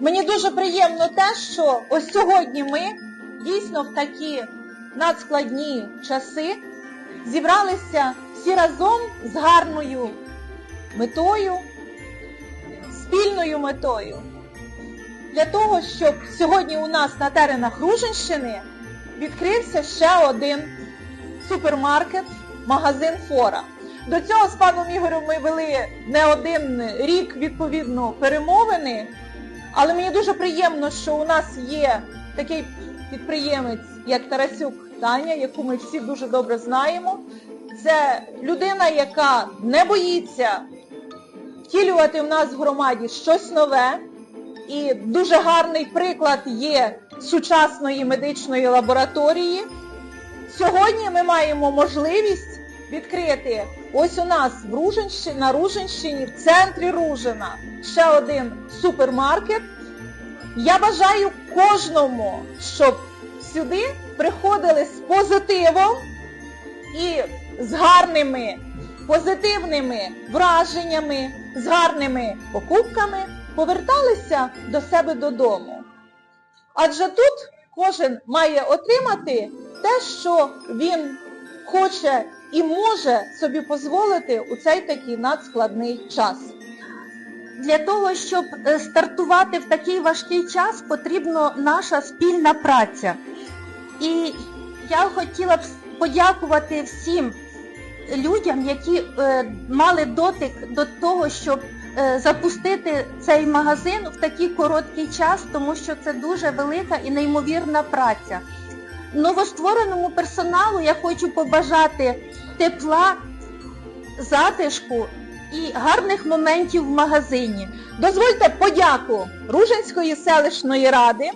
Мені дуже приємно те, що ось сьогодні ми дійсно в такі надскладні часи зібралися всі разом з гарною метою, спільною метою. Для того, щоб сьогодні у нас на теренах Руженщини відкрився ще один супермаркет, магазин Фора. До цього з паном Ігорем ми вели не один рік відповідно перемовини, але мені дуже приємно, що у нас є такий підприємець, як Тарасюк Таня, яку ми всі дуже добре знаємо. Це людина, яка не боїться втілювати в нас в громаді щось нове. І дуже гарний приклад є сучасної медичної лабораторії. Сьогодні ми маємо можливість відкрити ось у нас в Руженщині, на Руженщині, в центрі Ружина, ще один супермаркет. Я бажаю кожному, щоб сюди приходили з позитивом і з гарними позитивними враженнями, з гарними покупками поверталися до себе додому. Адже тут кожен має отримати те, що він хоче і може собі дозволити у цей такий надскладний час. Для того, щоб е, стартувати в такий важкий час, потрібна наша спільна праця. І я хотіла б подякувати всім людям, які е, мали дотик до того, щоб е, запустити цей магазин в такий короткий час, тому що це дуже велика і неймовірна праця. Новоствореному персоналу я хочу побажати тепла, затишку і гарних моментів в магазині. Дозвольте подяку Ружинської селищної ради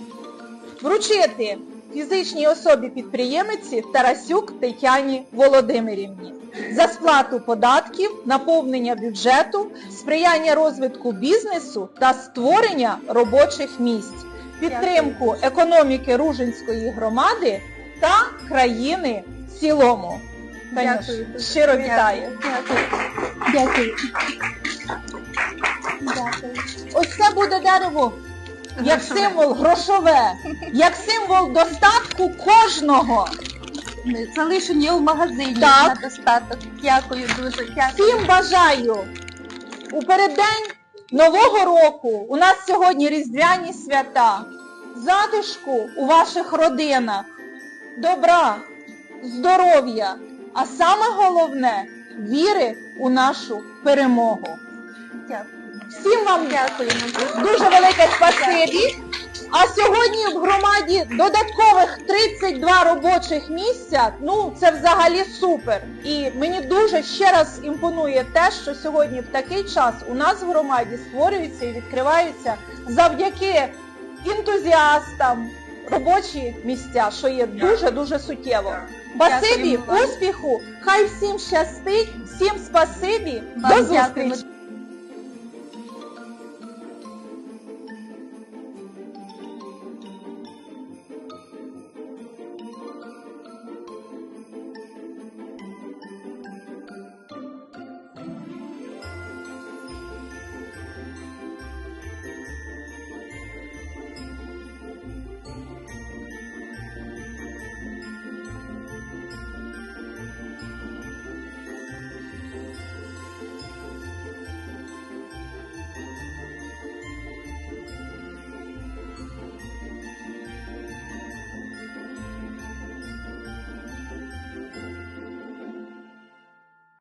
вручити фізичній особі підприємиці Тарасюк Тетяні Володимирівні за сплату податків, наповнення бюджету, сприяння розвитку бізнесу та створення робочих місць, підтримку економіки Ружинської громади та країни в цілому. Танюш, Дякую. Щиро вітаю. Дякую. Дякую. Дякую. Ось це буде дерево як Грошове. символ грошове, як символ достатку кожного. Залишені в магазині Так. на достаток. Дякую дуже. Дякую. Всім бажаю у переддень Нового року. У нас сьогодні різдвяні свята. Затишку у ваших родинах, добра, здоров'я, а саме головне віри у нашу перемогу. Дякую. Всім вам Дякуємо дуже. Велике спасибі. А сьогодні в громаді додаткових 32 робочих місця. Ну це взагалі супер. І мені дуже ще раз імпонує те, що сьогодні в такий час у нас в громаді створюються і відкриваються завдяки ентузіастам. Робочі місця, що є дуже дуже суттєво. Спасибі, успіху, хай всім щастить, всім спасибі, до зустрічі.